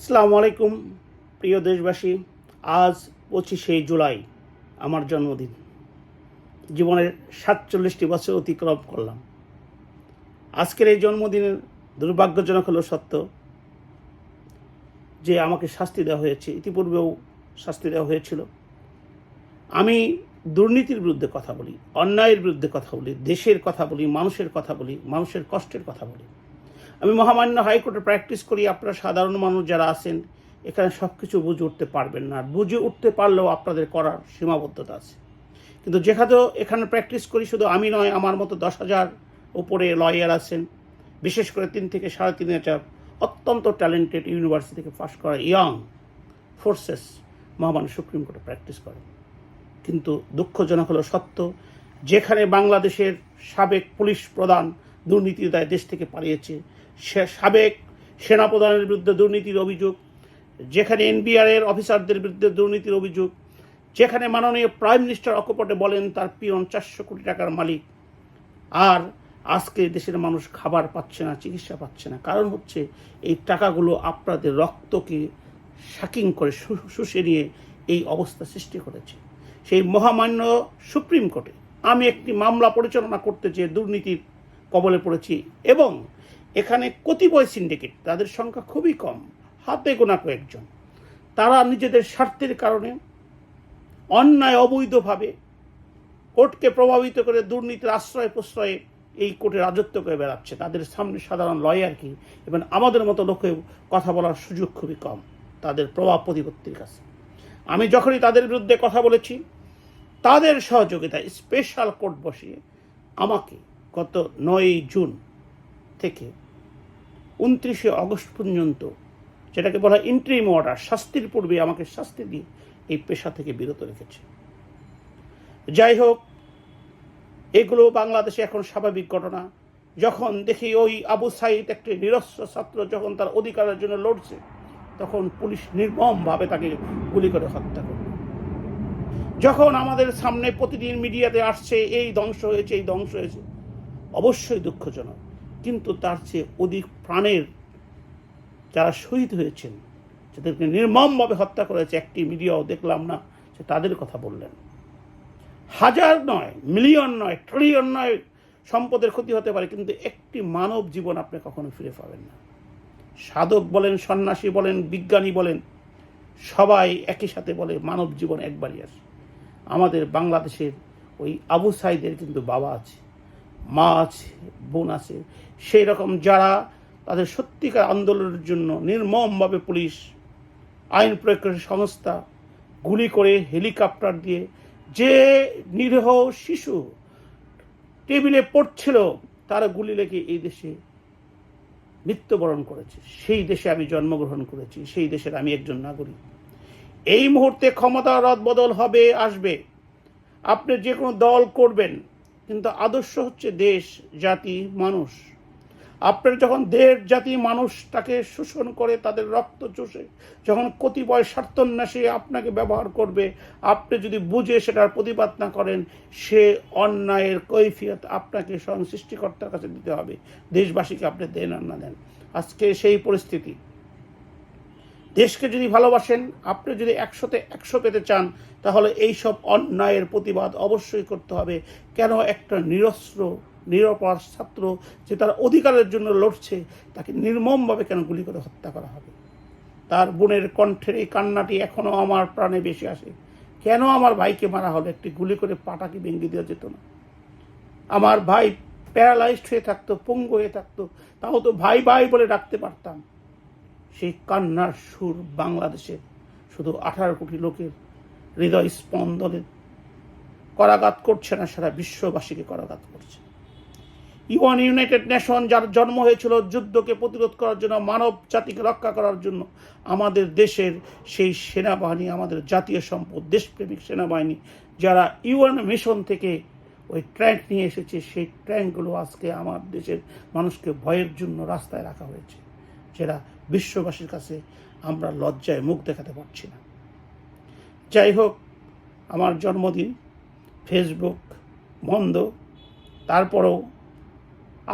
আসসালামু আলাইকুম, প্রিয় দেশবাসী। আজ পঁচিশে জুলাই, আমার জন্মদিন। জীবনের সাতচল্লিশটি বছর অতিক্রম করলাম। আজকের এই জন্মদিনের দুর্ভাগ্যজনক হলো সত্য যে আমাকে শাস্তি দেওয়া হয়েছে, ইতিপূর্বেও শাস্তি দেওয়া হয়েছিল। আমি দুর্নীতির বিরুদ্ধে কথা বলি, অন্যায়ের বিরুদ্ধে কথা বলি, দেশের কথা বলি, মানুষের কথা বলি, মানুষের কষ্টের কথা বলি। আমি মহামান্য হাইকোর্টে প্র্যাকটিস করি, আপনারা সাধারণ মানুষ যারা আছেন, এখানে সব কিছু বুঝে উঠতে পারবেন না। বুঝে উঠতে পারলেও আপনাদের করার সীমাবদ্ধতা আছে। কিন্তু যেখানেও এখানে প্র্যাকটিস করি, শুধু আমি নয়, আমার মতো দশ হাজার উপরে লয়ার আছেন, বিশেষ করে তিন থেকে সাড়ে তিন হাজার অত্যন্ত ট্যালেন্টেড ইউনিভার্সিটি থেকে পাশ করা ইয়াং ফোর্সেস মহামান্য সুপ্রিম কোর্টে প্র্যাকটিস করে কিন্তু দুঃখজনক হলো সত্য, যেখানে বাংলাদেশের সাবেক পুলিশ প্রধান দুর্নীতি দায় দেশ থেকে পালিয়েছে সাবেক সেনাপ্রধানের বিরুদ্ধে দুর্নীতির অভিযোগ, যেখানে এনবিআর অফিসারদের বিরুদ্ধে দুর্নীতির অভিযোগ, যেখানে মাননীয় প্রাইম মিনিস্টার অকপটে বলেন তার পিয়ন চারশো কোটি টাকার মালিক। আর আজকে দেশের মানুষ খাবার পাচ্ছে না, চিকিৎসা পাচ্ছে না। কারণ হচ্ছে এই টাকাগুলো আপনাদের রক্তকে শাকিং করে শুষে নিয়ে এই অবস্থা সৃষ্টি করেছে। সেই মহামান্য সুপ্রিম কোর্টে আমি একটি মামলা পরিচালনা করতে চেয়ে দুর্নীতির কবলে পড়েছি এবং এখানে কতিপয় সিন্ডিকেট তাদের সংখ্যা খুবই কম, হাতে গোনা কয়েকজন। তারা নিজেদের স্বার্থের কারণে অন্যায় অবৈধভাবে কোর্টকে প্রভাবিত করে দুর্নীতির আশ্রয় প্রশ্রয়ে এই কোর্টে রাজত্ব করে বেড়াচ্ছে। তাদের সামনে সাধারণ লয়ার কি? এবং আমাদের মতো লোকেও কথা বলার সুযোগ খুবই কম, তাদের প্রভাব প্রতিপত্তির কাছে। আমি যখনই তাদের বিরুদ্ধে কথা বলেছি, তাদের সহযোগিতায় স্পেশাল কোর্ট বসিয়ে আমাকে গত নয়ই জুন থেকে উনত্রিশে অগস্ট পর্যন্ত যেটাকে বলা হয় ইন্ট্রিম অর্ডার শাস্তির পূর্বে আমাকে শাস্তি দিয়ে এই পেশা থেকে বিরত রেখেছে। যাই হোক, এগুলো বাংলাদেশে এখন স্বাভাবিক ঘটনা। যখন দেখি ওই আবু সাইদ একটি নিরস্ত্র ছাত্র যখন তার অধিকারের জন্য লড়ছে, তখন পুলিশ নির্মমভাবে তাকে গুলি করে হত্যা করল। যখন আমাদের সামনে প্রতিদিন মিডিয়াতে আসছে, এই ধ্বংস হয়েছে, এই ধ্বংস হয়েছে, অবশ্যই দুঃখজনক। কিন্তু তার চেয়ে অধিক প্রাণের যারা শহীদ হয়েছেন, যাদেরকে নির্মমভাবে হত্যা করেছে, একটি মিডিয়াও দেখলাম না সে তাদের কথা বললেন। হাজার নয়, মিলিয়ন নয়, ট্রিলিয়ন নয় সম্পদের ক্ষতি হতে পারে, কিন্তু একটি মানব জীবন আপনি কখনো ফিরে পাবেন না। সাধক বলেন, সন্ন্যাসী বলেন, বিজ্ঞানী বলেন, সবাই একই সাথে বলে, মানব জীবন একবারই আসে আমাদের বাংলাদেশের ওই আবু সাইদের কিন্তু বাবা আছে। মা আছে বোন আছে, সেই রকম যারা তাদের সত্যিকার আন্দোলনের জন্য নির্মমভাবে পুলিশ, আইন প্রয়োগকারী সংস্থা গুলি করে হেলিকপ্টার দিয়ে যে নিরীহ শিশু টেবিলে পড়ছিল, তারা গুলি লেগে এই দেশে মৃত্যুবরণ করেছে। সেই দেশে আমি জন্মগ্রহণ করেছি, সেই দেশের আমি একজন নাগরিক। এই মুহূর্তে ক্ষমতা রদবদল হবে, আসবে। আপনি যে কোনো দল করবেন। কিন্তু আদর্শ হচ্ছে দেশ, জাতি, মানুষ। আপনার যখন দেশ, জাতি, মানুষটাকে শোষণ করে তাদের রক্ত চষে, যখন কতিপয় স্বার্থন্যাসী আপনাকে ব্যবহার করবে, আপনি যদি বুঝে সেটার প্রতিবাদ না করেন, সে অন্যায়ের কৈফিয়ত আপনাকে স্বয়ং সৃষ্টিকর্তার কাছে দিতে হবে। দেশবাসীকে আপনি দেন আর না দেন। আজকে সেই পরিস্থিতি। দেশকে যদি ভালোবাসেন, আপনি যদি একশোতে একশো পেতে চান, তাহলে এই সব অন্যায়ের প্রতিবাদ অবশ্যই করতে হবে। কেন একটা নিরস্ত্র, নিরপরাধ ছাত্র যে তার অধিকারের জন্য লড়ছে, তাকে নির্মমভাবে কেন গুলি করে হত্যা করা হবে? তার বোনের কণ্ঠের এই কান্নাটি এখনও আমার প্রাণে বেশি আসে। কেন আমার ভাইকে মারা হলো? একটি গুলি করে পাটাকে ভেঙে দেওয়া যেত না। আমার ভাই প্যারালাইজড হয়ে থাকতো, পঙ্গু হয়ে থাকতো। তাও তো ভাই ভাই বলে ডাকতে পারতাম। সেই কান্নার সুর বাংলাদেশে শুধু আঠারো কোটি লোকের হৃদয় স্পন্দনে করাঘাত করছে না, সারা বিশ্ববাসীকে করাঘাত করছে। ইউএন ইউনাইটেড নেশন, যার জন্ম হয়েছিল যুদ্ধকে প্রতিরোধ করার জন্য, মানব জাতিকে রক্ষা করার জন্য, আমাদের দেশের সেই সেনাবাহিনী, আমাদের জাতীয় সম্পদ, দেশপ্রেমিক সেনাবাহিনী, যারা ইউএন মিশন থেকে ওই ট্র্যাঙ্ক নিয়ে এসেছে, সেই ট্র্যাঙ্কগুলো আজকে আমার দেশের মানুষকে ভয়ের জন্য রাস্তায় রাখা হয়েছে। যেটা বিশ্ববাসীর কাছে আমরা লজ্জায় মুখ দেখাতে পারছি না। যাই হোক, আমার জন্মদিন ফেসবুক বন্ধ, তারপরেও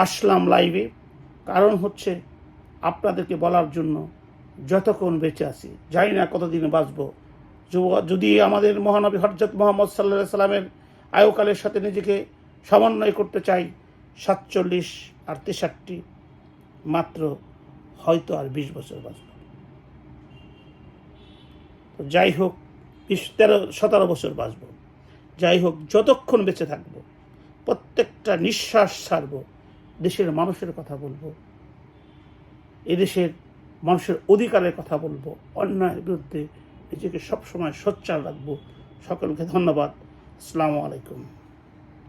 আসলাম লাইভে কারণ হচ্ছে আপনাদেরকে বলার জন্য যতক্ষণ বেঁচে আছি। জানি না কতদিন বাঁচব। যদি আমাদের মহানবী হরজত মোহাম্মদ সাল্লাহ সাল্লামের আয়ুকালের সাথে নিজেকে সমন্বয় করতে চাই, সাতচল্লিশ আর তেষট্টি মাত্র হয়তো আর বিশ বছর বাঁচব। যাই হোক, বিশ তেরো, সতেরো বছর বাঁচব। যাই হোক, যতক্ষণ বেঁচে থাকব, প্রত্যেকটা নিঃশ্বাস ছাড়ব, দেশের মানুষের কথা বলব, এদেশের মানুষের অধিকারের কথা বলব, অন্যায়ের বিরুদ্ধে নিজেকে সবসময় সোচ্চার রাখব। সকলকে ধন্যবাদ। আসসালামু আলাইকুম।